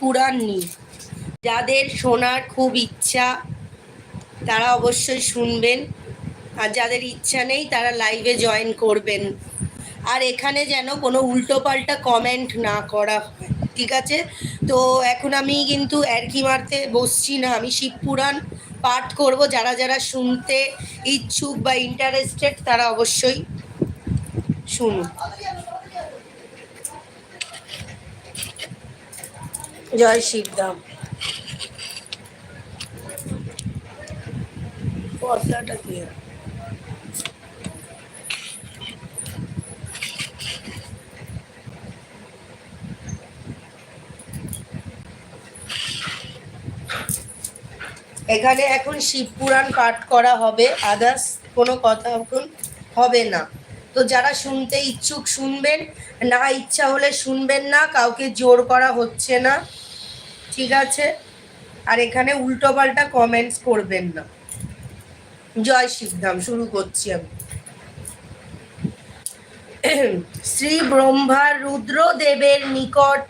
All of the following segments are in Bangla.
পুরাণ নিয়ে। যাদের শোনার খুব ইচ্ছা, তারা অবশ্যই শুনবেন। আর যাদের ইচ্ছা নেই, তারা লাইভে জয়েন করবেন। আর এখানে যেন কোনো উল্টোপাল্টা কমেন্ট না করা হয়, ঠিক আছে? তো এখন আমি কিন্তু অ্যারকি মারতে বসছি না। আমি শিবপুরাণ পাঠ করব। যারা যারা শুনতে ইচ্ছুক বা ইন্টারেস্টেড তারা অবশ্যই শুনুন। জয় শিবধাম পর্দাটা এখানে এখন শিব পুরাণ পাঠ করা হবে আদার্স কোনো কথা এখন হবে না। তো যারা শুনতে ইচ্ছুক শুনবেন, না ইচ্ছা হলে শুনবেন না, কাউকে জোর করা হচ্ছে না। ঠিক আছে? আর এখানে উল্টো পাল্টা কমেন্টস করবেন না। জয় শিবধাম, শুরু করছি আমি। শ্রী ব্রহ্মার রুদ্রদেবের নিকট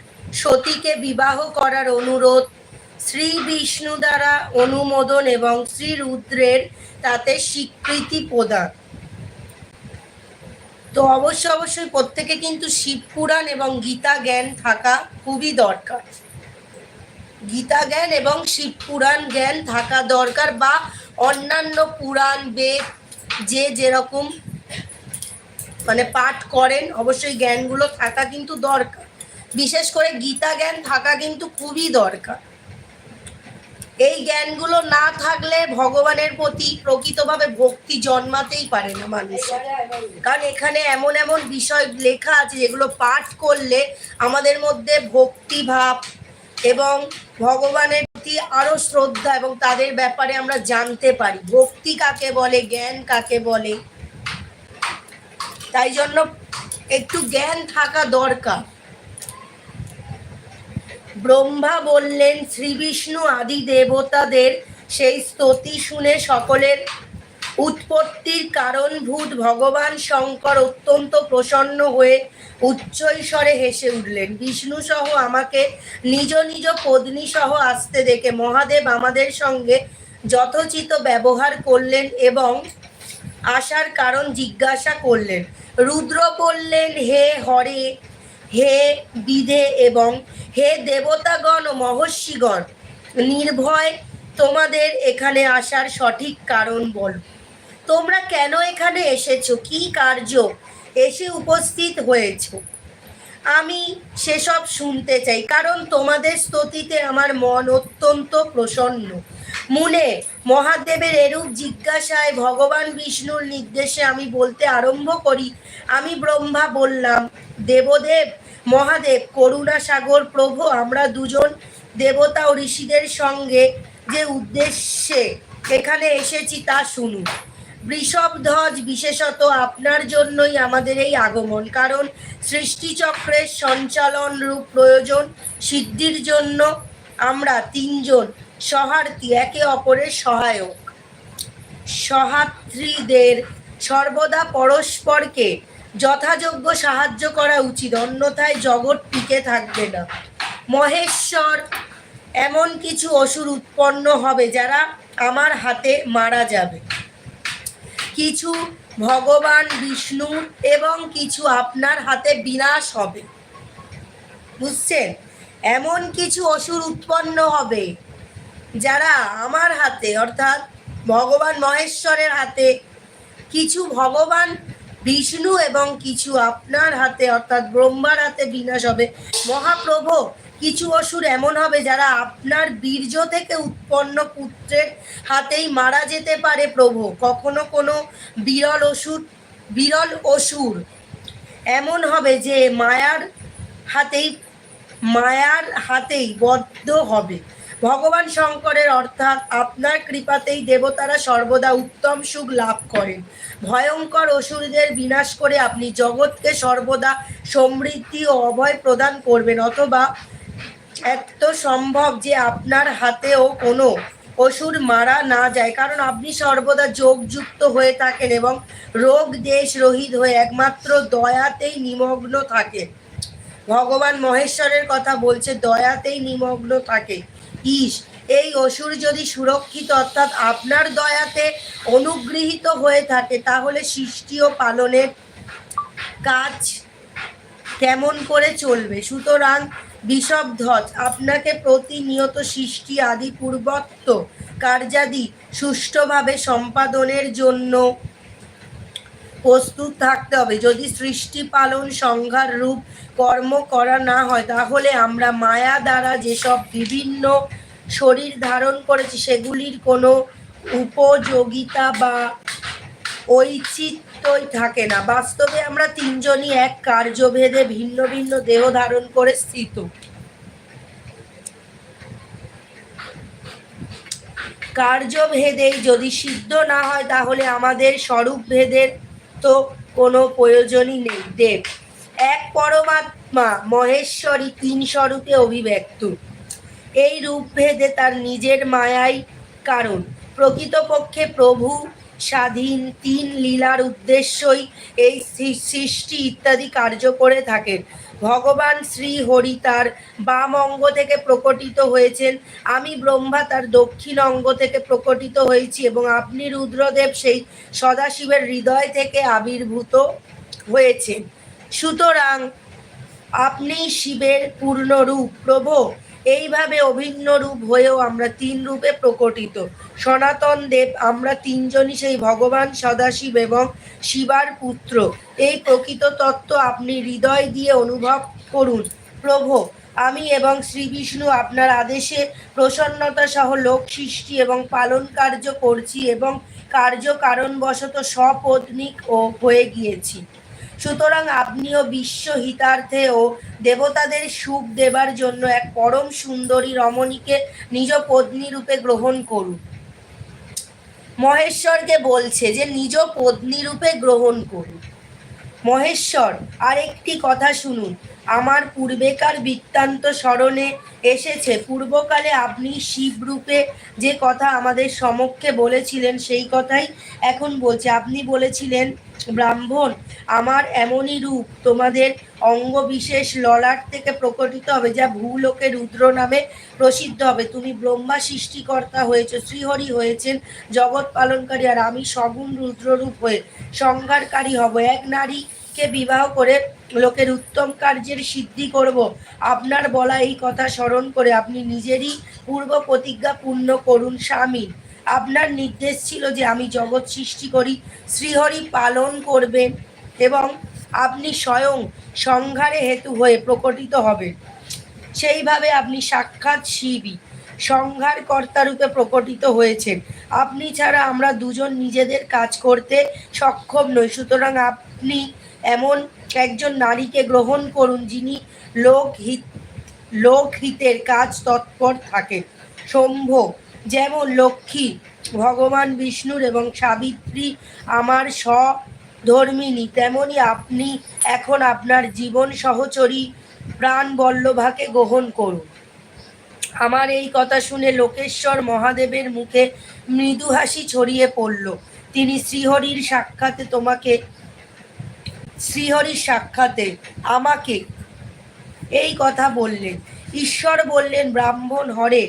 সতীকে বিবাহ করার অনুরোধ। শ্রী বিষ্ণু দ্বারা অনুমোদন এবং শ্রী রুদ্রের তাতে স্বীকৃতি প্রদান। তো অবশ্য অবশ্যই প্রত্যেকে কিন্তু শিব পুরাণ এবং গীতা জ্ঞান থাকা খুবই দরকার। গীতা জ্ঞান এবং শিব পুরাণ জ্ঞান থাকা দরকার বা অন্যান্য পুরাণ, বেদ, যে যেরকম মানে পাঠ করেন, অবশ্যই জ্ঞানগুলো থাকা কিন্তু দরকার। বিশেষ করে গীতা জ্ঞান থাকা কিন্তু খুবই দরকার। এই জ্ঞানগুলো না থাকলে ভগবানের প্রতি প্রকৃতভাবে ভক্তি জন্মাতেই পারে না মানুষের কারণ এখানে এমন এমন বিষয় লেখা আছে যেগুলো পাঠ করলে আমাদের মধ্যে ভক্তিভাব এবং ভগবানের প্রতি আরও শ্রদ্ধা এবং তাদের ব্যাপারে আমরা জানতে পারি। ভক্তি কাকে বলে, জ্ঞান কাকে বলে? তাই জন্য একটু জ্ঞান থাকা দরকার। ব্রহ্মা বললেন শ্রী বিষ্ণু আদি দেবতাদের সেই স্তুতি শুনে সকলের উৎপত্তির কারণভূত ভগবান শঙ্কর অত্যন্ত প্রসন্ন হয়ে উচ্চৈস্বরে হেসে উঠলেন। বিষ্ণু সহ আমাকে নিজ নিজ পত্নী সহ আসতে দেখে মহাদেব আমাদের সঙ্গে যথোচিত ব্যবহার করলেন এবং আসার কারণ জিজ্ঞাসা করলেন। রুদ্র বললেন, হে হরে, হে বিধে এবং হে দেবতাগণ ও মহর্ষিগণ, নির্ভয় তোমাদের এখানে আসার সঠিক কারণ বল। তোমরা কেন এখানে এসেছ? কি কার্য? এসে উপস্থিত হয়েছো। আমি সেসব শুনতে চাই, কারণ তোমাদের স্তুতিতে আমার মন অত্যন্ত প্রসন্ন। মুনে মহাদেবের এরূপ জিজ্ঞাসায় ভগবান বিষ্ণুর নির্দেশে আমি বলতে আরম্ভ করি। আমি ব্রহ্মা বললাম, দেবদেব, মহাদেব, করুণা সাগর প্রভু, আমরা দুজন দেবতা ও ঋষিদের সঙ্গে যে উদ্দেশ্যে এখানে এসেছি তা শুনুন। বৃষভধ্বজ বিশেষত আপনার জন্যই আমাদের এই আগমন। কারণ সৃষ্টিচক্রের সঞ্চালন রূপ প্রয়োজন, সিদ্ধির জন্য আমরা তিনজন সহার্থী, একে অপরের সহায়ক। সহাত্রীদের সর্বদা পরস্পরকে যথাযোগ্য সাহায্য করা উচিত, অন্যথায় জগৎ টিকে থাকবে না। মহেশ্বর এমন কিছু অসুর উৎপন্ন হবে যারা আমার হাতে মারা যাবে। কিছু ভগবান বিষ্ণু এবং কিছু আপনার হাতে বিনাশ হবে। বুঝছেন? এমন কিছু অসুর উৎপন্ন হবে যারা আমার হাতে, অর্থাৎ ভগবান মহেশ্বরের হাতে, কিছু ভগবান বিষ্ণু এবং কিছু আপনার হাতে, অর্থাৎ ব্রহ্মার হাতে বিনাশ হবে। মহাপ্রভু কিছু অসুর এমন হবে যারা আপনার বীর্য থেকে উৎপন্ন পুত্রের হাতেই মারা যেতে পারে প্রভু। কখনো কোনো বিরল অসুর বিরল অসুর এমন হবে যে মায়ার হাতেই মায়ার হাতেই বদ্ধ হবে। ভগবান শঙ্করের অর্থাৎ আপনার কৃপাতেই দেবতারা সর্বদা উত্তম সুখ লাভ করেন। ভয়ঙ্কর অসুরদের বিনাশ করে আপনি জগৎকে সর্বদা সমৃদ্ধি ও অভয় প্রদান করবেন, অথবা এত সম্ভব যে আপনার হাতেও কোনো অসুর মারা না যায়। কারণ আপনি সর্বদা যোগযুক্ত হয়ে থাকেন এবং রোগ দেশ রহিত হয়ে একমাত্র দয়াতেই নিমগ্ন থাকেন ভগবান মহেশ্বরের কথা বলছে, দয়াতেই নিমগ্ন থাকে। ইস, এই অসুর যদি সুরক্ষিত, অর্থাৎ আপনার দয়াতে অনুগৃহীত হয়ে থাকে, তাহলে সৃষ্টি ও পালনের কাজ কেমন করে চলবে? সুতরাং বিষবধ্বজ আপনাকে প্রতিনিয়ত সৃষ্টি আদি পূর্বত্ব কার্যাদি সুষ্ঠুভাবে সম্পাদনের জন্য প্রস্তুত থাকতে হবে। যদি সৃষ্টি পালন সংঘার রূপ কর্ম করা না হয়, তাহলে আমরা মায়া দ্বারা যেসব বিভিন্ন শরীর ধারণ করেছি, সেগুলির কোনো উপযোগিতা বা ঐচিত্যই থাকে না। বাস্তবে আমরা তিনজনই এক কার্যভেদে ভিন্ন ভিন্ন দেহ ধারণ করে স্থিত। কার্যভেদেই যদি সিদ্ধ না হয়, তাহলে আমাদের স্বরূপ ভেদের তো কোনো প্রয়োজনই নেই। দেব, এক পরমাত্মা, মহেশ্বরী তিন স্বরূপে অভিব্যক্ত। এই রূপভেদে তার নিজের মায়াই কারণ। প্রকৃতপক্ষে প্রভু স্বাধীন তিন লীলার উদ্দেশ্যই এই সৃষ্টি ইত্যাদি কার্য করে থাকেন। ভগবান শ্রী হরি তার বাম অঙ্গ থেকে প্রকটিত হয়েছেন। আমি ব্রহ্মা তার দক্ষিণ অঙ্গ থেকে প্রকটিত হয়েছি এবং আপনি রুদ্রদেব সেই সদাশিবের হৃদয় থেকে আবির্ভূত হয়েছেন। সুতরাং আপনি শিবের পূর্ণ রূপ প্রভু। এইভাবে অভিন্ন রূপ হয়েও আমরা তিন রূপে প্রকটিত। সনাতন দেব, আমরা তিনজনই সেই ভগবান সদাশিব এবং শিবার পুত্র। এই প্রকৃত তত্ত্ব আপনি হৃদয় দিয়ে অনুভব করুন। প্রভু, আমি এবং শ্রী বিষ্ণু আপনার আদেশে প্রসন্নতা সহ লোক সৃষ্টি এবং পালন কার্য করছি এবং কার্য কারণবশত সপত্নিক ও হয়ে গিয়েছি। সুতরাং আপনিও বিশ্ব হিতার্থে ও দেবতাদের সুখ দেবার জন্য এক পরম সুন্দরী রমণীকে নিজ পত্নী রূপে গ্রহণ করুন। মহেশ্বরকে বলছে যে, নিজ পত্নী রূপে গ্রহণ করুন। মহেশ্বর, আরেকটি কথা শুনুন। আমার পূর্বেকার বৃত্তান্ত স্মরণে এসেছে, পূর্বকালে আপনি শিবরূপে যে কথা আমাদের সমক্ষে বলেছিলেন, সেই কথাই এখন বলছে। আপনি বলেছিলেন ব্রাহ্মণ, আমার এমনই রূপ। তোমাদের অঙ্গ বিশেষ ললাট থেকে প্রকটিত হবে, যা ভূলোকে রুদ্র নামে প্রসিদ্ধ হবে। তুমি ব্রহ্মা সৃষ্টিকর্তা হয়েছে, শ্রীহরি হয়েছেন, জগৎ পালনকারী, আর আমি সগুণ রুদ্ররূপ হয়ে সংহারকারী হব। এক নারীকে বিবাহ করে লোকের উত্তম কার্যের সিদ্ধি করব। আপনার বলা এই কথা স্মরণ করে আপনি নিজেরই পূর্ব প্রতিজ্ঞা পূর্ণ করুন, স্বামী। আপনার নির্দেশ ছিল যে আমি জগৎ সৃষ্টি করি, শ্রীহরি পালন করবেন এবং আপনি স্বয়ং সংহারে হেতু হয়ে প্রকটিত হবেন। সেইভাবে আপনি সাক্ষাৎ শিবই সংহার কর্তারূপে প্রকটিত হয়েছেন। আপনি ছাড়া আমরা দুজন নিজেদের কাজ করতে সক্ষম নই। সুতরাং আপনি এমন একজন নারীকে গ্রহণ করুন যিনি লোকহিত, লোকহিতের কাজ তৎপর থাকে শম্ভ যেমন লক্ষ্মী, ভগবান বিষ্ণুর এবং সাবিত্রী আমার স্বধর্মিনী, তেমনি আপনি এখন আপনার জীবন সহচরী প্রাণ বল্লভাকে গ্রহণ করুন। আমার এই কথা শুনে লোকেশ্বর মহাদেবের মুখে মৃদু হাসি ছড়িয়ে পড়ল। তিনি শ্রীহরির সাক্ষাতে তোমাকে, শ্রীহরির সাক্ষাতে আমাকে এই কথা বললেন। ঈশ্বর বললেন, ব্রাহ্মণ হরে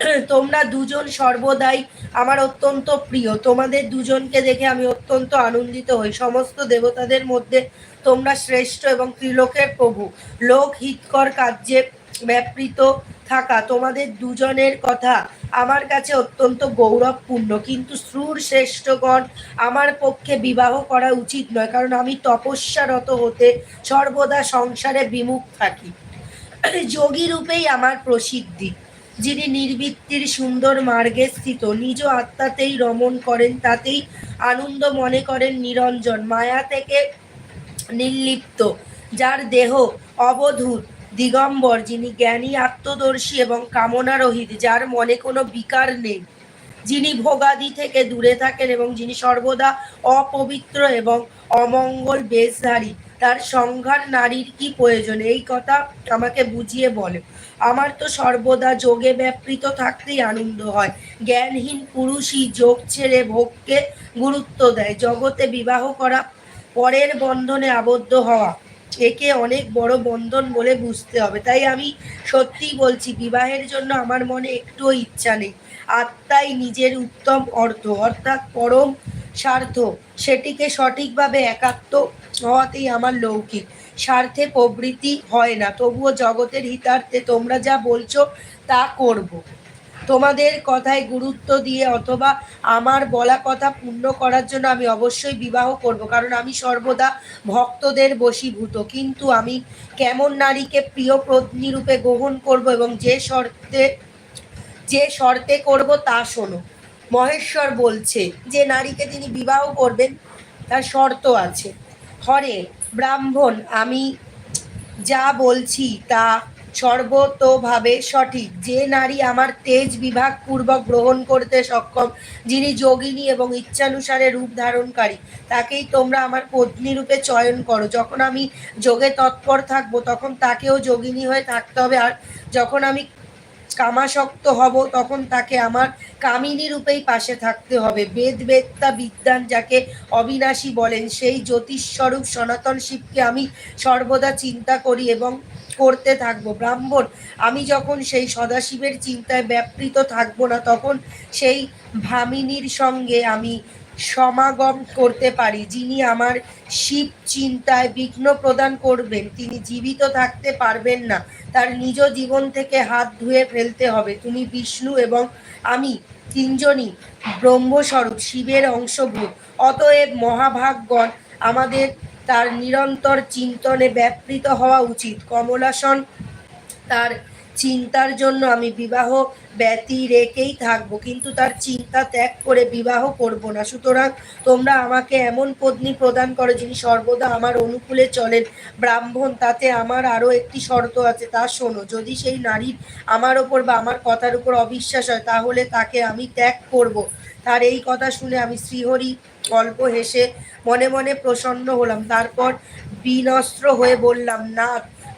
তোমরা দুজন সর্বদাই আমার অত্যন্ত প্রিয়। তোমাদের দুজনকে দেখে আমি অত্যন্ত আনন্দিত হই। সমস্ত দেবতাদের মধ্যে তোমরা শ্রেষ্ঠ এবং ত্রিলোকের প্রভু। লোক হিতকর কার্যে ব্যাপৃত থাকা তোমাদের দুজনের কথা আমার কাছে অত্যন্ত গৌরবপূর্ণ। কিন্তু শ্রুর শ্রেষ্ঠগণ আমার পক্ষে বিবাহ করা উচিত নয়, কারণ আমি তপস্যারত হতে সর্বদা সংসারে বিমুখ থাকি। যোগী রূপেই আমার প্রসিদ্ধি। যিনি নির্বৃত্তির সুন্দর মার্গে স্থিত, নিজ আত্মাতেই রমণ করেন, তাতেই আনন্দ মনে করেন নিরঞ্জন, মায়া থেকে নির্লিপ্ত, যার দেহ অবধূত, দিগম্বর, যিনি জ্ঞানী, আত্মদর্শী এবং কামনারহিত, যার মনে কোনো বিকার নেই। যিনি ভোগাদি থেকে দূরে থাকেন এবং যিনি সর্বদা অপবিত্র এবং অমঙ্গল বেশধারী তার সংঘার নারীর কি প্রয়োজন? এই কথা আমাকে বুঝিয়ে বলে। আমার তো সর্বদা যোগে ব্যাপৃত থাকতেই আনন্দ হয়। জ্ঞানহীন পুরুষই যোগ ছেড়ে ভোগকে গুরুত্ব দেয়। জগতে বিবাহ করা পরের বন্ধনে আবদ্ধ হওয়া একে অনেক বড় বন্ধন বলে বুঝতে হবে। তাই আমি সত্যিই বলছি, বিবাহের জন্য আমার মনে একটুও ইচ্ছা নেই। আত্মাই নিজের উত্তম অর্থ, অর্থাৎ পরম স্বার্থ। সেটিকে সঠিকভাবে একাত্ম হওয়াতেই আমার লৌকিক। স্বার্থে প্রবৃত্তি হয় না, তবুও জগতের হিতার্থে তোমরা যা বলছো তা করব। তোমাদের কথায় গুরুত্ব দিয়ে অথবা আমার বলা কথা পূর্ণ করার জন্য আমি অবশ্যই বিবাহ করব, কারণ আমি সর্বদা ভক্তদের বশীভূত। কিন্তু আমি কেমন নারীকে প্রিয় পত্নী রূপে গ্রহণ করব এবং যে শর্তে যে শর্তে করব তা শোনো। মহেশ্বর বলছে, যে নারীকে তিনি বিবাহ করবেন, তার শর্ত আছে। হরে ব্রাহ্মণ, আমি যা বলছি তা সর্বতোভাবে সঠিক। যে নারী আমার তেজ বিভাগ পূর্বক গ্রহণ করতে সক্ষম, যিনি যোগিনী এবং ইচ্ছানুসারে রূপ ধারণকারী, তাকেই তোমরা আমার পত্নী রূপে চয়ন করো। যখন আমি যোগে তৎপর থাকব, তখন তাকেও যোগিনী হয়ে থাকতে হবে। আর যখন আমি কামাসক্ত হব, তখন তাকে আমার কামিনী রূপেই পাশে থাকতে হবে। বেদ বেত্তা বিদ্যান যাকে অবিনাশী বলেন, সেই জ্যোতিষস্বরূপ সনাতন শিবকে আমি সর্বদা চিন্তা করি এবং করতে থাকব। ব্রাহ্মণ, আমি যখন সেই সদাশিবের চিন্তায় ব্যাপৃত থাকব না, তখন সেই ভামিনীর সঙ্গে আমি সমাগম করতে পারি, যিনি আমার শিব চিন্তায় বিঘ্ন প্রদান করবেন, তিনি জীবিত থাকতে পারবেন না। তার নিজ জীবন থেকে হাত ধুয়ে ফেলতে হবে। তুমি বিষ্ণু এবং আমি তিনজনই ব্রহ্মস্বরূপ, শিবের অংশভূত। অতএব মহাভাগগণ, আমাদের তার নিরন্তর চিন্তনে ব্যাপৃত হওয়া উচিত। কমলাসন তার চিন্তার জন্য আমি বিবাহ ব্যতি রেখেই থাকব, কিন্তু তার চিন্তা ত্যাগ করে বিবাহ করব না। সুতরাং তোমরা আমাকে এমন পত্নী প্রদান করো যিনি সর্বদা আমার অনুকূলে চলেন। ব্রাহ্মণ, তাতে আমার আরও একটি শর্ত আছে, তা শোনো, যদি সেই নারীর আমার ওপর বা আমার কথার উপর অবিশ্বাস হয়, তাহলে তাকে আমি ত্যাগ করব। তার এই কথা শুনে আমি শ্রীহরি গল্প হেসে মনে মনে প্রসন্ন হলাম। তারপর বিনস্ত্র হয়ে বললাম, না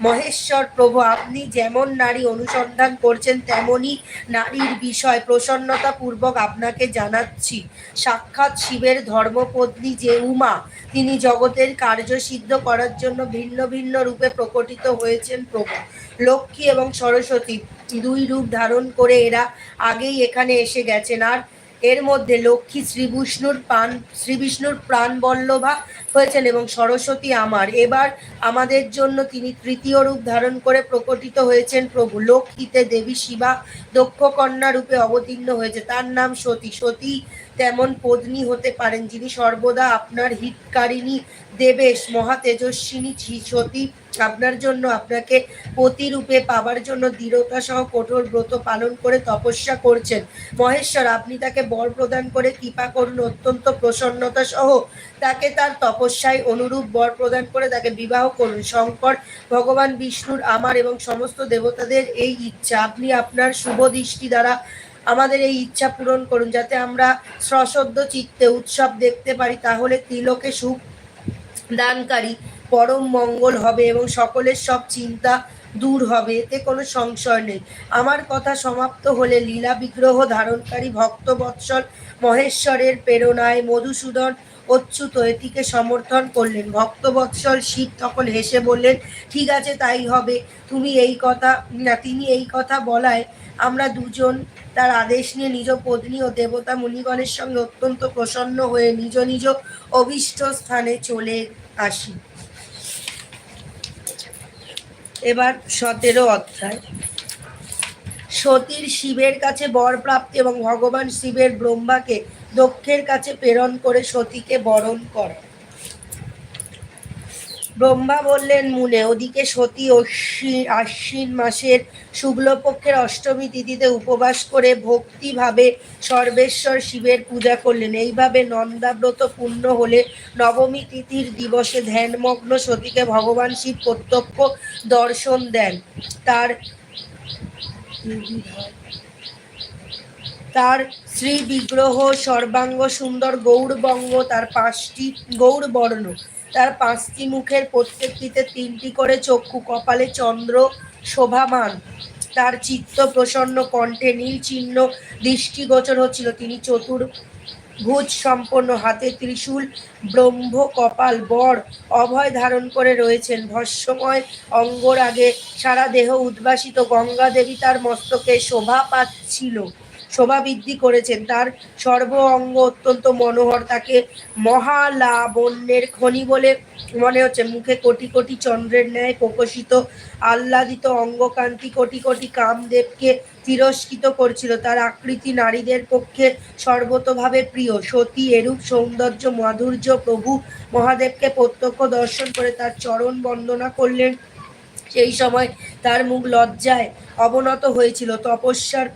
মহেশ্বর প্রভু, আপনি যেমন নারী অনুসন্ধান করছেন, তেমনই নারীর বিষয় প্রসন্নতা পূর্বক আপনাকে জানাচ্ছি। সাক্ষাৎ শিবের ধর্মপত্নী যে উমা, তিনি জগতের কার্য সিদ্ধ করার জন্য ভিন্ন ভিন্ন রূপে প্রকটিত হয়েছেন প্রভু। লক্ষ্মী এবং সরস্বতী দুই রূপ ধারণ করে এরা আগেই এখানে এসে গেছেন। আর এর মধ্যে লক্ষ্মী শ্রীবিষ্ণুর প্রাণ শ্রী বিষ্ণুর প্রাণ বল্লভা হয়েছেন এবং সরস্বতী আমার। এবার আমাদের জন্য তিনি তৃতীয় রূপ ধারণ করে প্রকটিত হয়েছেন প্রভু। লক্ষ্মীতে দেবী শিবা দক্ষ কন্যা রূপে অবতীর্ণ হয়েছে। তার নাম সতী। সতী তেমন পত্নী হতে পারেন যিনি সর্বদা আপনার হিতকারিণী দেবেশ মহা তেজস্বিনী সতী। আপনার জন্য আপনাকে প্রতিরূপে পাবার জন্য দৃঢ়তা সহ কঠোর ব্রত পালন করে তপস্যা করছেন। মহেশ্বর, আপনি তাকে বর প্রদান করে কৃপা করুন। অত্যন্ত প্রসন্নতা সহ তাকে তার তপস্যায় অনুরূপ বর প্রদান করে তাকে বিবাহ করুন। শঙ্কর, ভগবান বিষ্ণুর আমার এবং সমস্ত দেবতাদের এই ইচ্ছা। আপনি আপনার শুভ দৃষ্টি দ্বারা আমাদের এই ইচ্ছা পূরণ করুন, যাতে আমরা সশ্রদ্ধ চিত্তে উৎসব দেখতে পারি। তাহলে ত্রিলোকে সুখ দানকারী, পরম মঙ্গল হবে এবং সকলের সব চিন্তা দূর হবে। এতে কোনো সংশয় নেই। আমার কথা সমাপ্ত হলে লীলা বিগ্রহ ধারণকারী ভক্ত বৎসল মহেশ্বরের প্রেরণায় মধুসূদন অচ্যুত এটিকে সমর্থন করলেন। ভক্তবৎসল শিব তখন হেসে বললেন, ঠিক আছে, তাই হবে। তুমি এই কথা, না, তিনি এই কথা বলায় আমরা দুজন তার আদেশ নিয়ে নিজ পত্নী ও দেবতা মুনিগণের সঙ্গে অত্যন্ত প্রসন্ন হয়ে নিজ নিজ অভীষ্ট স্থানে চলে আসি। এবার সতেরো অধ্যায়। সতীর শিবের কাছে বর প্রাপ্তি এবং ভগবান শিবের ব্রহ্মাকে দক্ষের কাছে প্রেরণ করে সতীকে বরণ করে। ব্রহ্মা বললেন মুনে ওদিকে সতী অশ্বিন, আশ্বিন মাসের শুক্লপক্ষের অষ্টমী তিথিতে উপবাস করে ভক্তিভাবে সর্বেশ্বর শিবের পূজা করলেন। এইভাবে নন্দাব্রত পূর্ণ হলে নবমী তিথির দিবসে ধ্যানমগ্ন সতীকে ভগবান শিব প্রত্যক্ষ দর্শন দেন। তার তার শ্রী বিগ্রহ, সর্বাঙ্গ সুন্দর গৌরবঙ্গ, তার পাঁচটি গৌরবর্ণ। তার পাঁচটি মুখের প্রত্যেকটিতে তিনটি করে চক্ষু, কপালে চন্দ্র শোভামান। তার চিত্ত প্রসন্ন, কণ্ঠে নীল চিহ্ন দৃষ্টিগোচর হচ্ছিল। তিনি চতুর ভুজ সম্পন্ন, হাতে ত্রিশূল, ব্রহ্ম, কপাল, বর অভয় ধারণ করে রয়েছেন। ভস্মময় অঙ্গরাগে সারা দেহ উদ্ভাসিত। গঙ্গা দেবী তার মস্তকে শোভা পাচ্ছিল। শোভা বৃদ্ধি করেছেন। তার সর্ব অঙ্গ অত্যন্ত মনোহর, তাকে মহালাবণ্যের খনি বলে মনে হচ্ছে। মুখে কোটি কোটি চন্দ্রের ন্যায় প্রকশিত আহ্লাদিত অঙ্গকান্তি কোটি কোটি কামদেবকে তিরস্কৃত করছিল। তার আকৃতি নারীদের পক্ষে সর্বতভাবে প্রিয়। সতী এরূপ সৌন্দর্য, মাধুর্য প্রভু মহাদেবকে প্রত্যক্ষ দর্শন করে তার চরণ বন্দনা করলেন। সেই সময় তার মুখ লজ্জায় অবনত হয়েছিল। তপস্যার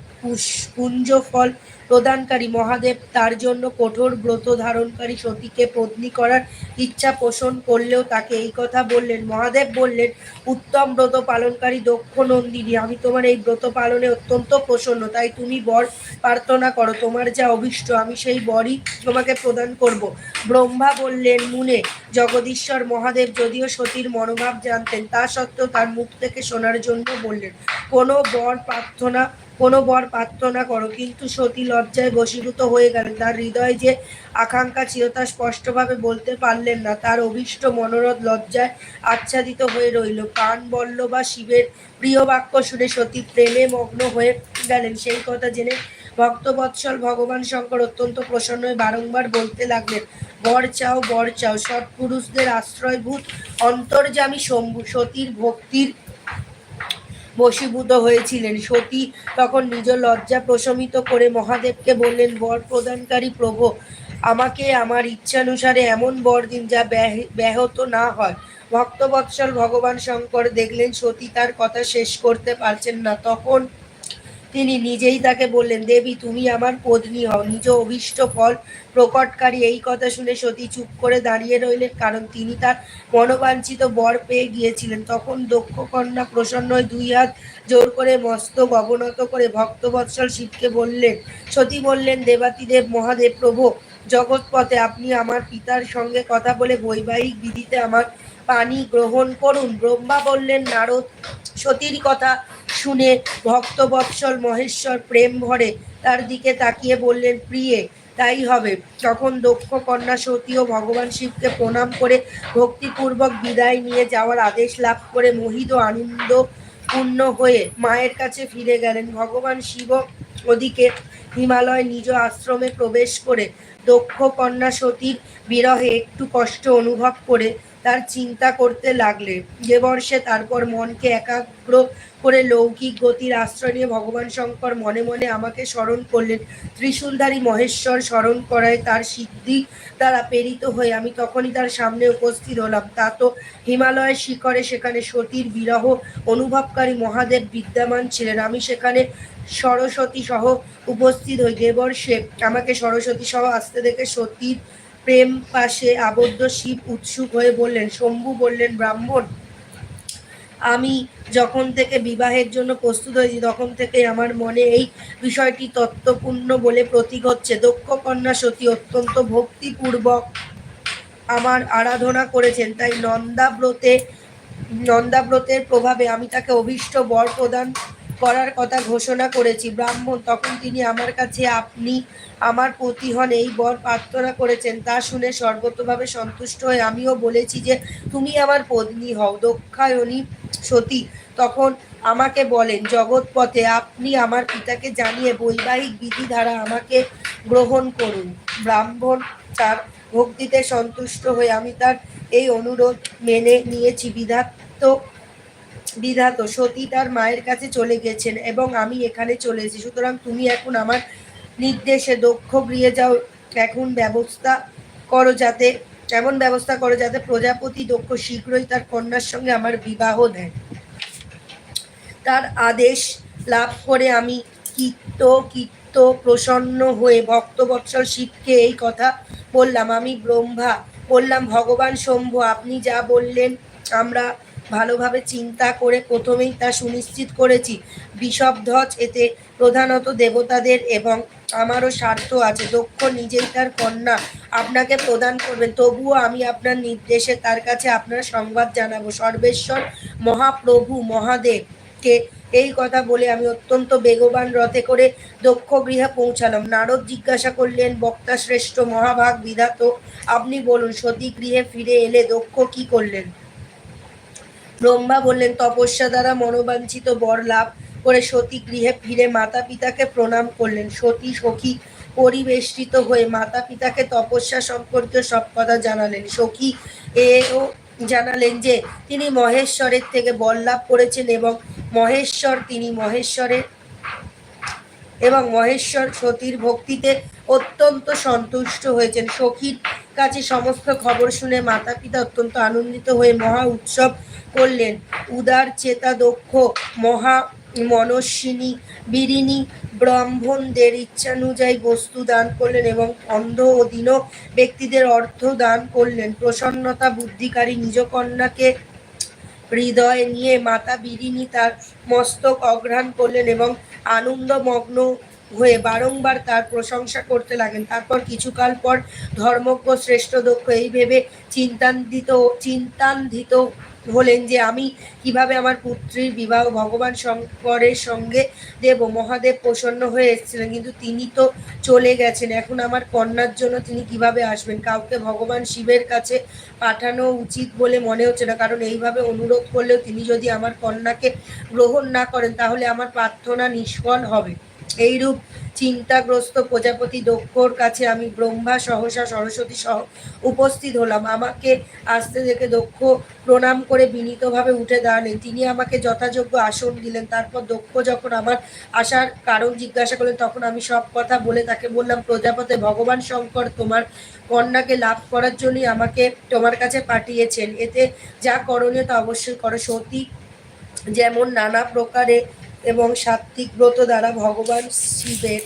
পুঞ্জ ফল প্রদানকারী মহাদেব তার জন্য কঠোর ব্রত ধারণকারী সতীকে পত্নী করার ইচ্ছা পোষণ করলেও তাকে এই কথা বললেন। মহাদেব বললেন, উত্তম ব্রত পালনকারী দক্ষ নন্দিনী, আমি তোমার এই ব্রত পালনে অত্যন্ত প্রসন্ন, তাই তুমি বর প্রার্থনা করো, তোমার যা অভিষ্ট, আমি সেই বরই তোমাকে প্রদান করব। ব্রহ্মা বললেন, মুনে, জগদীশ্বর মহাদেব যদিও সতীর মনোভাব জানতেন, তা সত্ত্বেও তার মুখ থেকে শোনার জন্য বললেন, কোনো বর প্রার্থনা কোনো বর প্রার্থনা করো, কিন্তু সতী লজ্জায় বশীভূত হয়ে গেলেন। তার হৃদয় যে আকাঙ্ক্ষা ছিল তা স্পষ্টভাবে বলতে পারলেন না। তার অভিষ্ট মনোরথ লজ্জায় আচ্ছাদিত হয়ে রইল। প্রাণ বল্ল বা শিবের প্রিয় বাক্য শুনে সতী প্রেমে মগ্ন হয়ে গেলেন। সেই কথা জেনে ভক্তবৎসল ভগবান শঙ্কর অত্যন্ত প্রসন্ন হয়ে বারংবার বলতে লাগলেন, বর চাও বর চাও, সৎপুরুষদের আশ্রয়ভূত অন্তর্যামী শম্ভু, সতীর ভক্তির বশীভূত হয়েছিলেন। সতী তখন নিজ লজ্জা প্রশমিত করে মহাদেবকে বললেন, বর প্রদানকারী প্রভু, আমাকে আমার ইচ্ছানুসারে এমন বর দিন যা ব্যাহ- ব্যাহত না হয়। ভক্তবৎসল ভগবান শঙ্কর দেখলেন সতী তার কথা শেষ করতে পারছেন না। তখন তিনি নিজেই তাকে বললেন, দেবী, তুমি আমার পত্নী হও, নিজ অভীষ্ট ফল প্রকটকারী। এই কথা শুনে সতী চুপ করে দাঁড়িয়ে রইলেন, কারণ তিনি তার মনোবাঞ্ছিত বর পেয়ে গিয়েছিলেন। তখন দক্ষ কন্যা প্রসন্ন দুই হাত জোর করে মস্তক অবনত করে ভক্তবৎসল শিবকে বললেন, সতী বললেন, দেবাতিদেব, মহাদেব প্রভু, জগৎপথে আপনি আমার পিতার সঙ্গে কথা বলে বৈবাহিক বিধিতে আমার পানি গ্রহণ করুন। ব্রহ্মা বললেন, নারদ, সতীর কথা শুনে ভক্তবৎসল মহেশ্বর প্রেম ভরে তার দিকে তাকিয়ে বললেন, প্রিয়ে, তাই হবে। তখন দক্ষ কন্যা সতী ও ভগবান শিবকে প্রণাম করে ভক্তিপূর্বক বিদায় নিয়ে যাওয়ার আদেশ লাভ করে মোহিত আনন্দ পূর্ণ হয়ে মায়ের কাছে ফিরে গেলেন। ভগবান শিব ওদিকে হিমালয় নিজ আশ্রমে প্রবেশ করে দক্ষ কন্যা সতীর বিরহে একটু কষ্ট অনুভব করে তার চিন্তা করতে লাগলে। যে বর্ষে তারপর মনকে একাগ্র করে লৌকিক গতির আশ্রয় নিয়ে ভগবান শঙ্কর মনে মনে আমাকে স্মরণ করলেন। ত্রিশূলধারী মহেশ্বর স্মরণ করায় তার সিদ্ধি দ্বারা প্রেরিত হয়ে আমি তখনই তার সামনে উপস্থিত হলাম। তা তো হিমালয়ের শিখরে সেখানে সতীর বিরহ অনুভবকারী মহাদেব বিদ্যমান ছিলেন। আমি সেখানে সরস্বতী সহ উপস্থিত হই। দেবর্ষে আমাকে সরস্বতী সহ আসতে দেখে সতীর প্রেম পাশে আবদ্ধ শিব উৎসুক হয়ে বললেন, শম্ভু বললেন, ব্রাহ্মণ, আমি যখন থেকে বিবাহের জন্য প্রস্তুত হয়েছি, তখন থেকে আমার মনে এই বিষয়টি তত্ত্বপূর্ণ বলে প্রতীক হচ্ছে। দক্ষ কন্যা সতী অত্যন্ত ভক্তিপূর্বক আমার আরাধনা করেছেন, তাই নন্দাব্রতে, নন্দাব্রতের প্রভাবে আমি তাকে অভীষ্ট বর প্রদান করার কথা ঘোষণা করেছি। ব্রাহ্মণ, তখন তিনি আমার কাছে আপনি আমার পতি হন এই বর প্রার্থনা করেছেন। তা শুনে সর্বতভাবে সন্তুষ্ট হয়ে আমিও বলেছি যে, তুমি আমার পত্নী হও দক্ষায়নী সতী। তখন আমাকে বলেন জগৎপথে আপনি আমার পিতাকে জানিয়ে বৈবাহিক বিধি দ্বারা আমাকে গ্রহণ করুন। ব্রাহ্মণ তার ভক্তিতে সন্তুষ্ট হয়ে আমি তার এই অনুরোধ মেনে নিয়েছি। বিধাত্ত বিধাত সতী তার মায়ের কাছে চলে গেছেন এবং আমি এখানে চলে এসেছি। সুতরাং তুমি এখন আমার নির্দেশে দক্ষ গৃহে যাও। এখন ব্যবস্থা করো যাতে, এমন ব্যবস্থা করো যাতে প্রজাপতি দক্ষ শীঘ্রই তার কন্যার সঙ্গে আমার বিবাহ দেন। তার আদেশ লাভ করে আমি কীর্ত কীর্ত প্রসন্ন হয়ে ভক্তবৎসল শিবকে এই কথা বললাম। আমি ব্রহ্মা বললাম, ভগবান শম্ভু, আপনি যা বললেন, আমরা ভালোভাবে চিন্তা করে প্রথমেই তা সুনিশ্চিত করেছি। বিষবধ্বজ এতে প্রধানত দেবতাদের এবং আমারও স্বার্থ আছে। দক্ষ নিজেই তার কন্যা আপনাকে প্রদান করবেন। তবুও আমি আপনার নির্দেশে তার কাছে আপনার সংবাদ জানাব। সর্বেশ্বর, মহাপ্রভু মহাদেবকে এই কথা বলে আমি অত্যন্ত বেগবান রথে করে দক্ষ গৃহে পৌঁছালাম। নারদ জিজ্ঞাসা করলেন, বক্তা শ্রেষ্ঠ মহাভাগ বিধাত, আপনি বলুন, সতী গৃহে ফিরে এলে দক্ষ কি করলেন? ব্রহ্মা বললেন, তপস্যা দ্বারা মনোবাঞ্ছিত বর লাভ করে সতী গৃহে ফিরে মাতা পিতাকে প্রণাম করলেন। সতী সখী পরিবেষ্টিত হয়ে মাতা পিতাকে তপস্যা সম্পর্কে সব কথা জানালেন। সখী এও জানালেন যে, তিনি মহেশ্বরের থেকে বর লাভ করেছেন এবং মহেশ্বর, তিনি মহেশ্বরের এবং মহেশ্বর সতীর ভক্তিতে অত্যন্ত সন্তুষ্ট হয়েছেন। সখীর কাছে সমস্ত খবর শুনে মাতা পিতা অত্যন্ত আনন্দিত হয়ে মহা উৎসব করলেন। উদার, চেতা, দক্ষ, মহা মনস্বিনী, বিরিণী, ব্রাহ্মণদের ইচ্ছানুযায়ী বস্তু দান করলেন এবং অন্ধ ও দীন ব্যক্তিদের অর্থ দান করলেন। প্রসন্নতা, বুদ্ধিকারী, নিজ কন্যাকে হৃদয়ে নিয়ে মাতা বিরিণী তার মস্তক অগ্রহণ করলেন এবং আনন্দমগ্ন হয়ে বারংবার তার প্রশংসা করতে লাগেন তারপর কিছুকাল পর ধর্মজ্ঞ শ্রেষ্ঠ দক্ষ এই ভেবে চিন্তান্বিত চিন্তান্বিত হলেন যে আমি কীভাবে আমার পুত্রীর বিবাহ ভগবান শঙ্করের সঙ্গে দেব, মহাদেব প্রসন্ন হয়ে এসেছিলেন, কিন্তু তিনি তো চলে গেছেন। এখন আমার কন্যার জন্য তিনি কীভাবে আসবেন? কাউকে ভগবান শিবের কাছে পাঠানো উচিত বলে মনে হচ্ছে না, কারণ এইভাবে অনুরোধ করলেও তিনি যদি আমার কন্যাকে গ্রহণ না করেন, তাহলে আমার প্রার্থনা নিষ্ফল হবে। এইরূপ চিন্তাগ্রস্ত প্রজাপতি দক্ষর কাছে আমি ব্রহ্মা সহসা সরস্বতী সহ উপস্থিত হলাম। আমাকে আসতে দেখে দক্ষ প্রণাম করে বিনীতভাবে উঠে দাঁড়ালেন। তিনি আমাকে যথাযোগ্য আসন দিলেন। তারপর দক্ষ যখন আমার আসার কারণ জিজ্ঞাসা করলেন, তখন আমি সব কথা বলে তাকে বললাম, প্রজাপতি, ভগবান শঙ্কর তোমার কন্যাকে লাভ করার জন্যই আমাকে তোমার কাছে পাঠিয়েছেন। এতে যা করণীয় তা অবশ্যই করো। সতী যেমন নানা প্রকারে এবং সাত্বিক ব্রত দ্বারা ভগবান শিবের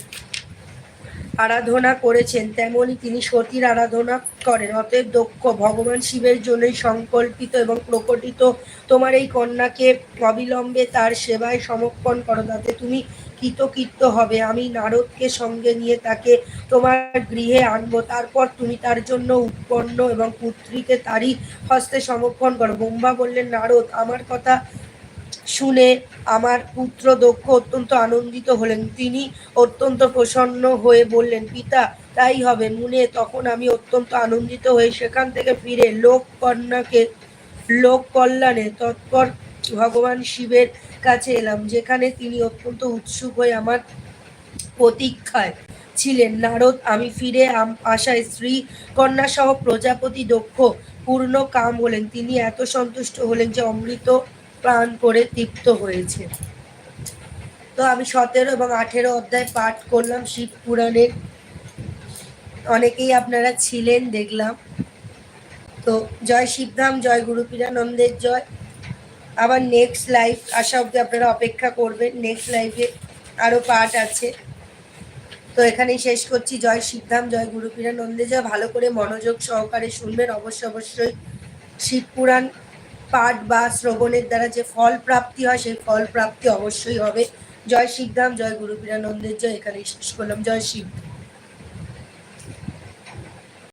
আরাধনা করেছেন, তেমনি তিনি সতীর আরাধনা করেন। অতএব দক্ষ, ভগবান শিবের জন্যই সংকল্পিত এবং প্রকটিত। তোমার এই কন্যাকে অবিলম্বে তার সেবায় সমর্পণ করো তাতে তুমি কৃতকৃত্য হবে। আমি নারদকে সঙ্গে নিয়ে তাকে তোমার গৃহে আনব। তারপর তুমি তার জন্য উৎপন্ন এবং পুত্রীকে তারই হস্তে সমর্পণ করো। ব্রহ্মা বললেন, নারদ, আমার কথা শুনে আমার পুত্র দক্ষ অত্যন্ত আনন্দিত হলেন। তিনি অত্যন্ত প্রসন্ন হয়ে বললেন, পিতা, তাই হবে। মুনে, তখন আমি অত্যন্ত আনন্দিত হয়ে সেখান থেকে ফিরে লোক কন্যাকে লোক কল্যাণে তৎপর ভগবান শিবের কাছে এলাম, যেখানে তিনি অত্যন্ত উৎসুক হয়ে আমার প্রতীক্ষায় ছিলেন। নারদ, আমি ফিরে আসায় স্ত্রী কন্যা সহ প্রজাপতি দক্ষ, পূর্ণ কাম হলেন। তিনি এত সন্তুষ্ট হলেন যে অমৃত প্রাণ করে তৃপ্ত হয়েছে। তো আমি সতেরো এবং আঠেরো অধ্যায় পাঠ করলাম শিব পুরাণের। অনেকেই আপনারা ছিলেন, দেখলাম। তো জয় শিবধাম, জয় গুরু পীরানন্দের জয়। আবার নেক্সট লাইভ আসা অবধি আপনারা অপেক্ষা করবেন। নেক্সট লাইভে আরও পাঠ আছে। তো এখানেই শেষ করছি। জয় শিবধাম, জয় গুরু পীরানন্দে জয়। ভালো করে মনোযোগ সহকারে শুনবেন। অবশ্যই অবশ্যই শিব পুরাণ পাঠ বা শ্রবণের দ্বারা যে ফল প্রাপ্তি হয়, সেই ফল প্রাপ্তি অবশ্যই হবে। জয় শিখধাম জয় গুরু পীরানন্দের জয়, এখানে শেষ করলাম। জয় শিব।